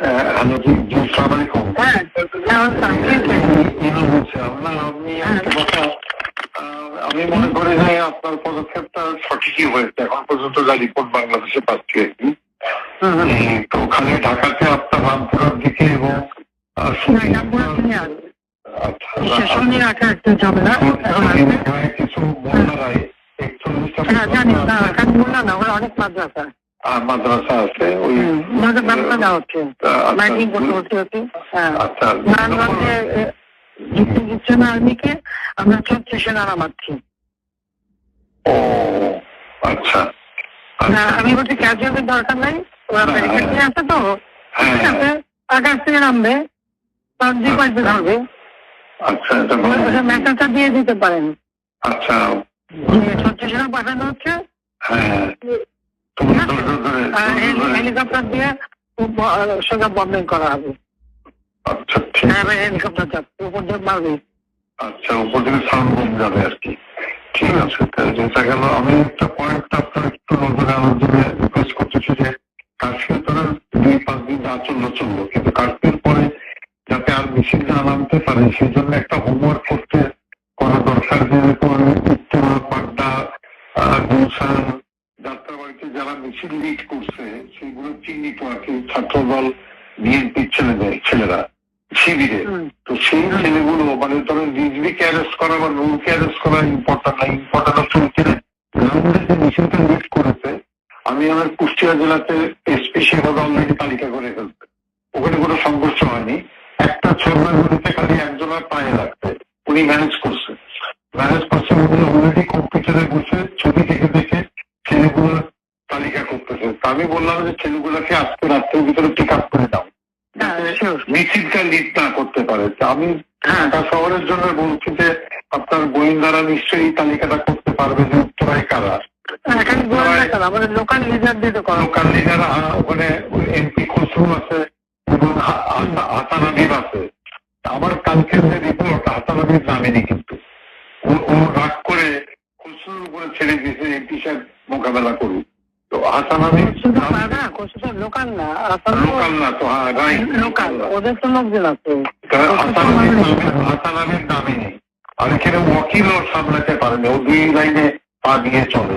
হ্যাঁ? ইনু বলছিলাম না আমি মনে করি যে আপনার পদক্ষেপটা সঠিকই হয়েছে। এখন পর্যন্ত যা রিপোর্ট বাংলাদেশে পাচ্ছি আর কি। তো ওখানে ঢাকাতে আপনার রামপুরার দিকে এবং আছে। আচ্ছা, ঝামেলা। এখন কিছু বন্যারায় একচল্লিশটা হ্যাঁ অনেক মাদ্রাসা আহ, মাদ্রাসা আছে ওই দেওয়া হচ্ছে আচ্ছা, করতে হচ্ছে হচ্ছে হ্যাঁ। আচ্ছা নারায়ণগঞ্জে না আর্মিকে আমরা ছত্রিশে নারা মারছি ও আচ্ছা। না আচ্ছা। আমি বলছি ক্যাজুয়ালের দরকার নাই ওরা ব্যারিকেড হ্যাঁ। নিয়ে আসে তো ঠিক হ্যাঁ। আছে আকাশ থেকে নামবে তার যে পাইতে ধরবে। আচ্ছা। মেসেজটা দিয়ে দিতে পারেন। আচ্ছা। যে ছত্রিশে পাঠানো হচ্ছে। হ্যাঁ। হেলিকপ্টার দিয়ে সোজা করা হবে। আচ্ছা ঠিক হ্যাঁ হেলিকপ্টার যাচ্ছে উপর দিয়ে মারবে। আচ্ছা উপর থেকে সাউন্ড বোম যাবে আর কি। ঠিক আছে যেটা গেল। আমি একটা পয়েন্ট আপনার একটু নজরে আনার জন্য রিকোয়েস্ট করতেছি যে দুই পাঁচ দিন চলল চলল কিন্তু পরে যাতে আর মিছিল না নামতে পারে সেই জন্য একটা হোমওয়ার্ক করতে করা দরকার যে লিড করছে সেগুলো চিহ্নিত আর কি ছাত্রদল বিএনপির ছেলেদের ছেলেরা শিবিরে তো সেই ছেলেগুলো মানে ধরেন রিজভিকে অ্যারেস্ট করা বা নুরকে অ্যারেস্ট করা ইম্পর্টেন্ট না ইম্পর্টেন্ট হচ্ছে মিছিলটা লিড করেছে আমি আমার কুষ্টিয়া জেলাতে এসপি সেভাবে অলরেডি তালিকা করে ফেলছে। ওখানে কোনো সংঘর্ষ হয়নি। একটা ছেলেগুলিতে খালি একজনের পায়ে লাগছে। উনি ম্যানেজ করছে। ম্যানেজ করছে উনি অলরেডি কম্পিউটারে বসে ছবি দেখে দেখে বললাম যে ছেলেগুলোকে আজকে রাত্রের ভিতরে পিক আপ করে দাও। হ্যাঁ, মিছিলটা লিড না করতে পারে। আমি হ্যাঁ। শহরের জন্য বলছি যে আপনার গোয়েন্দারা নিশ্চয়ই তালিকাটা করতে পারবে যে উত্তরায় কারা? আমাদের লোকাল তো লিডার ওখানে এমপি খসরু আছে এবং হাসান আছে। তা আমার কালকের যে রিপোর্ট হাসান হাবিব নামেনি কিন্তু। ও- ও রাগ করে খসরুর উপরে ছেড়ে দিয়েছে এমপি সাহেব মোকাবেলা করুক। তো হাসান হাবিব শুধু না লোকাল না আসলে লোকাল না তো হ্যাঁ রাইট লোকাল ওদের তো লোকজন আছে। হাসান নেই আর এখানে ওয়াকিলও সামলাতে পারেনি ও দুই লাইনে পা দিয়ে চলে।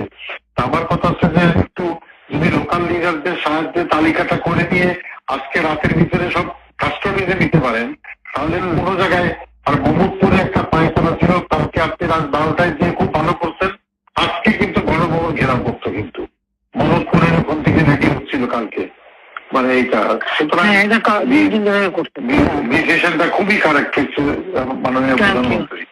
আমার কথা হচ্ছে যে একটু যদি লোকাল লিডারদের সাহায্যে তালিকাটা করে দিয়ে আজকে রাতের ভিতরে সব কাস্টডিতে নিতে পারেন তাহলে কোনো জায়গায় আর মোহাম্মদপুরে একটা পায়খানা ছিল কালকে আপনি রাত বারোটায় যে খুব ভালো করছেন আজকে কিন্তু গণভবন ঘেরাও করতো কিন্তু। কালকে। মানে এইটা সুতরাং হ্যাঁ এটা ক- দুই দিন ধরে করতে ডিসিশনটা খুবই কারেক্ট হচ্ছে মাননীয় প্রধানমন্ত্রী.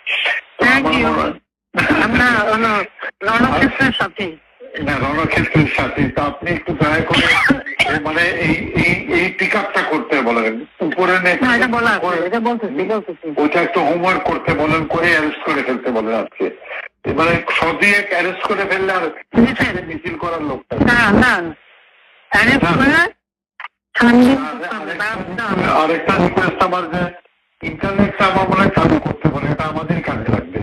মনে হয়- আমরা হলো রণক্ষেত্রের সাথে। না রণক্ষেত্রের সাথে। তো আপনি একটু দয়া করে মানে এই এই এই পিক আপটা করতে বলেন। উপরে একটু হোমওয়ার্ক করতে বলেন করে অ্যারেস্ট করে ফেলতে বলেন আজকে। মানে সদিয়ে অ্যারেস্ট করে ফেললে আর। মিছিল করার লোকটা না না। আরেকটা রিকোয়েস্ট আমার যে ইন্টারনেটটা আমার মনে চালু করতে বলে এটা আমাদের কাজে লাগবে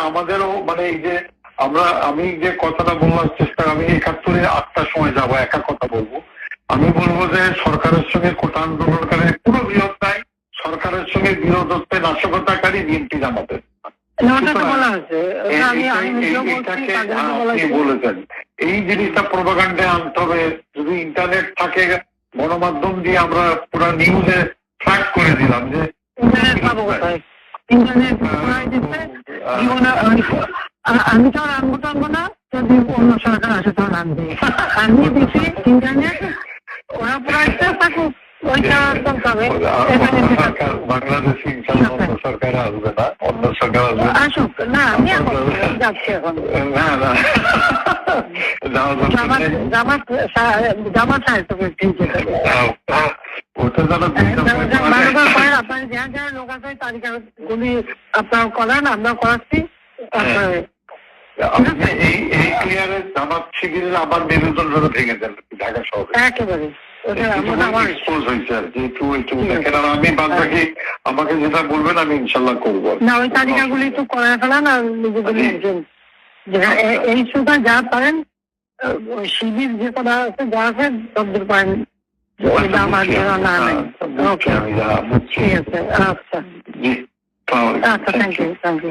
আমাদেরও মানে এই যে আমরা আমি যে কথাটা বলার চেষ্টা আমি একাত্তরে আটটার সময় যাব একা কথা বলব আমি বলব যে সরকারের সঙ্গে কোটা আন্দোলনকারী পুরো বিরোধ সঙ্গে বিরোধত্বে নাশকতাকারী বিএনপি জামাতের এই- বলেছেন। জিনিসটা প্রোপাগান্ডে আনতে হবে। যদি ইন্টারনেট থাকে গণমাধ্যম দিয়ে আমরা পুরো নিউজে ট্র্যাক করে দিলাম যে আমি- তো আর আনব টানবো না। যদি অন্য সরকার আসে তখন আনবে। আমি দিচ্ছি ইন্টারনেট ওরা পড়াইতে থাকুক ওইটা একদম পাবে এখানে অন্য সরকার বাংলাদেশে ইনশাল্লাহ আপনার আমরা করাচ্ছি এই এই ক্লিয়ারে জামাত শিবিরের আবার মেরুদণ্ডটা ভেঙে দেন ঢাকা শহরে একেবারে আমাকে যেটা বলবেন আমি ইনশাল্লাহ করব না ওই তালিকাগুলি একটু করে ফেলান আর নিজেগুলি একজন যেটা এই সুতা যা পারেন ওই শিবির যে কটা আছে যা আছে সবদূর পারেন। আচ্ছা আচ্ছা। Thank you thank you